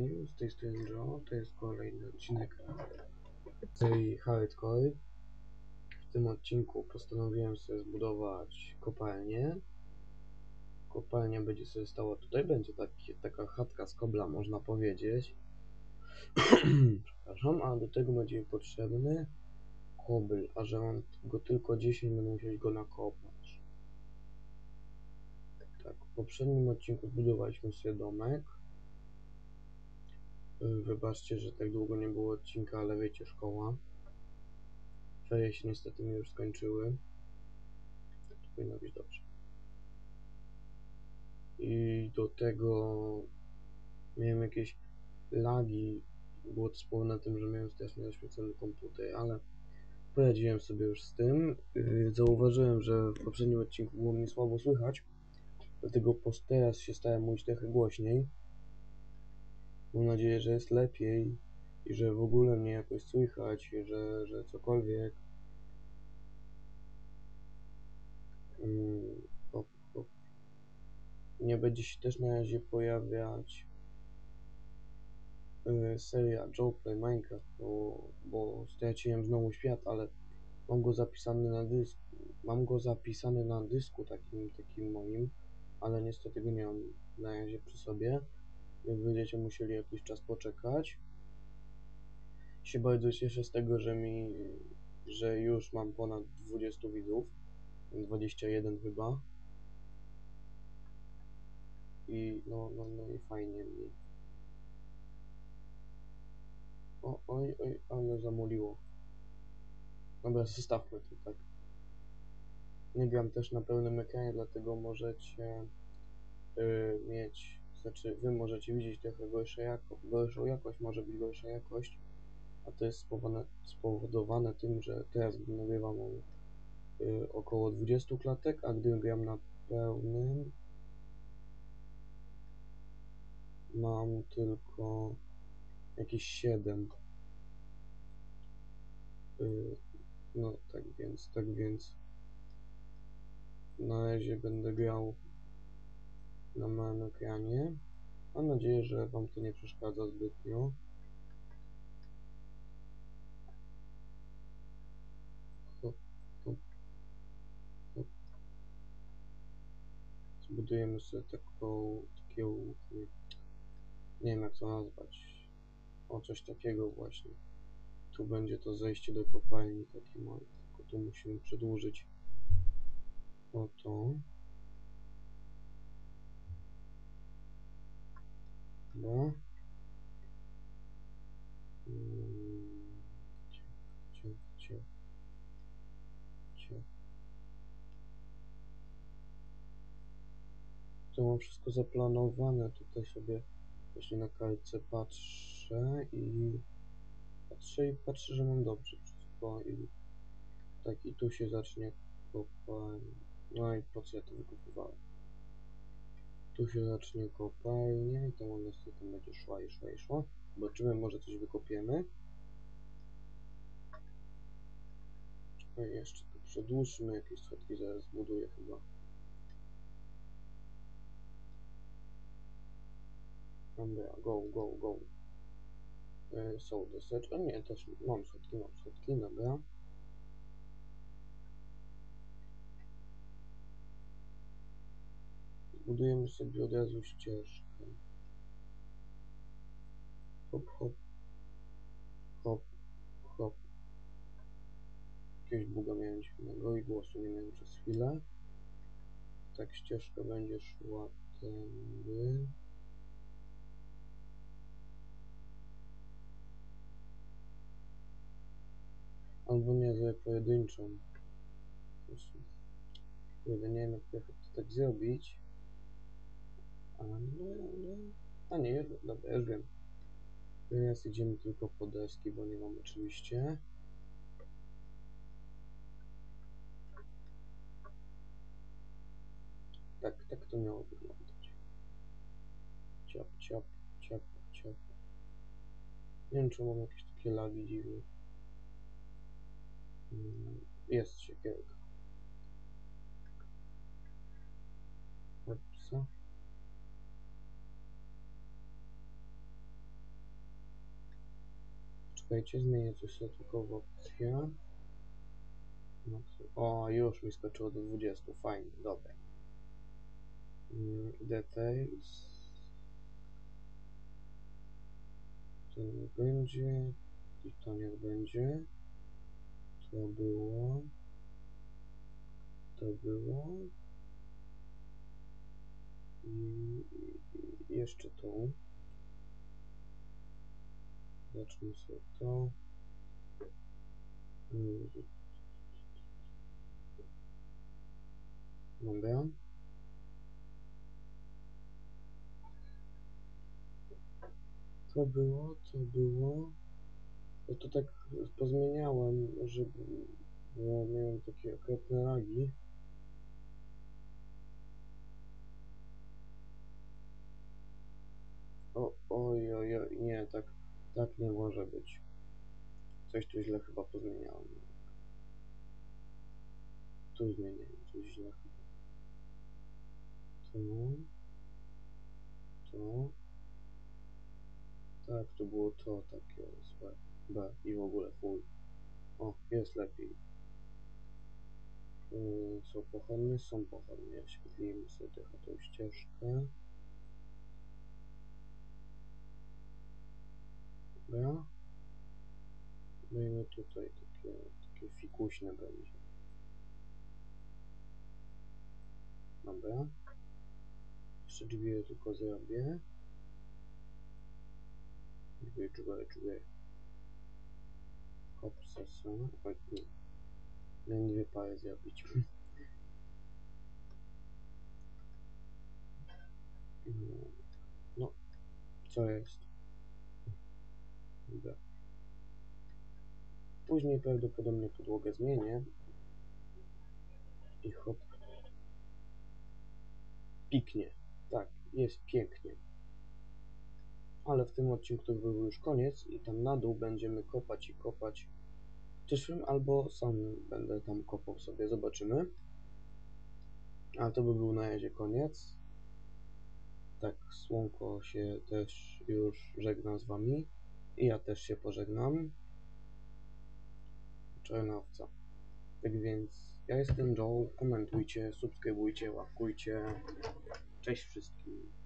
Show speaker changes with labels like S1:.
S1: wszystkim, z tej strony Joe, to jest kolejny odcinek serii Hardcore. W tym odcinku postanowiłem sobie zbudować kopalnię. Kopalnia będzie sobie stała tutaj, będzie taki, taka chatka z kobla, można powiedzieć. Przepraszam, a do tego będzie mi potrzebny kobel, a że mam go tylko 10, będę musiał go nakopać. Tak, w poprzednim odcinku zbudowaliśmy sobie domek. Y, Wybaczcie, że tak długo nie było odcinka, ale wiecie, szkoła. Ferie się niestety mi już skończyły. To powinno być dobrze. I do tego miałem jakieś lagi. Było to spowodowane tym, że miałem strasznie zaświecony komputer, ale poradziłem sobie już z tym. Yy, Zauważyłem, że w poprzednim odcinku było mnie słabo słychać, dlatego teraz się starałem mówić trochę głośniej. Mam nadzieję, że jest lepiej i że w ogóle mnie jakoś słychać, że, że cokolwiek. Mm, hop, hop. Nie będzie się też na razie pojawiać y, seria Joe Play Minecraft, bo, bo straciłem znowu świat, ale mam go zapisany na dysku. Mam go zapisany na dysku takim, takim moim, ale niestety go nie mam na razie przy sobie. Więc będziecie musieli jakiś czas poczekać. Się bardzo cieszę z tego, że mi, że już mam ponad 20 widzów. 21 chyba. I no, no, no i fajnie mi. O, oj, oj, ale zamuliło. Dobra, zostawmy to tak. Nie gram też na pełnym ekranie, dlatego możecie y, mieć, znaczy wy możecie widzieć trochę gorsze jako, gorszą jakość, może być gorsza jakość, a to jest spowodowane, spowodowane tym, że teraz gdy nagrywam y, około 20 klatek, a gdy gram na pełnym mam tylko jakieś 7. Y, no tak więc, tak więc na razie będę grał na małym ekranie. Mam nadzieję, że Wam to nie przeszkadza zbytnio. Zbudujemy sobie taką, takiego, nie wiem jak to nazwać, o coś takiego właśnie. Tu będzie to zejście do kopalni takie małe, tylko tu musimy przedłużyć o to. No. Ciach, ciach, ciach. Ciach. To mam wszystko zaplanowane. Tutaj sobie właśnie na kartce patrzę i patrzę i patrzę, że mam dobrze wszystko i tak i tu się zacznie kopalnia. No i po co ja to wykopywałem? Tu się zacznie kopalnia i tam ona sobie tam będzie szła i szła i szła. Zobaczymy, może coś wykopiemy. I jeszcze tu przedłużmy, jakieś schodki zaraz zbuduję chyba. Dobra, go, go, go. E, Są deseczki, a nie, też mam schodki, mam schodki, dobra. Budujemy sobie od razu ścieżkę. Hop, hop. Hop, hop. Jakiegoś buga miałem dziwnego i głosu nie miałem przez chwilę. Tak ścieżka będzie szła tędy. Albo nie, zrobię pojedynczą. Kurde, nie wiem jak to tak zrobić. A nie, już, dobra, już wiem. Teraz idziemy tylko po deski, bo nie mam oczywiście. Tak, tak to miało wyglądać. Ciap, ciap, ciap, ciap. Nie wiem, czy mam jakieś takie lagi dziwne. Mm, Jest siekierka. Hopsa. Czekajcie, zmienię sobie tylko w opcję. No, O, już mi skoczyło do 20. Fajnie, dobra. Mm, Details. To nie będzie. I to niech będzie. To było. To było. I jeszcze to. Zacznę sobie to. Dobra. To było, to było. To tak pozmieniałem, żeby bo miałem takie okropne lagi. O, oj, oj, oj, nie, tak, tak nie może być. Coś tu źle chyba pozmieniałem. Tu zmieniłem coś źle chyba. To, to. Tak, to było to takie złe. B i w ogóle. O, jest lepiej. Yy, są pochodnie, są pochodnie. Oświetlimy sobie trochę tą ścieżkę. Dobra. Dajmy tutaj takie, takie fikuśne będzie. Dobra. Jeszcze drzwi tylko zrobię. Drzwi, drzwi, drzwi. Oj, nie. Miałem dwie pary zrobić. No, no, co jest? Później prawdopodobnie podłogę zmienię. I hop. Piknie. Tak, jest pięknie. Ale w tym odcinku to był już koniec i tam na dół będziemy kopać i kopać. W przyszłym albo sam będę tam kopał sobie, zobaczymy. A to by był na razie koniec. Tak, słonko się też już żegna z wami. I ja też się pożegnam. Czarna owca. Tak więc ja jestem Joe. Komentujcie, subskrybujcie, łapkujcie. Cześć wszystkim.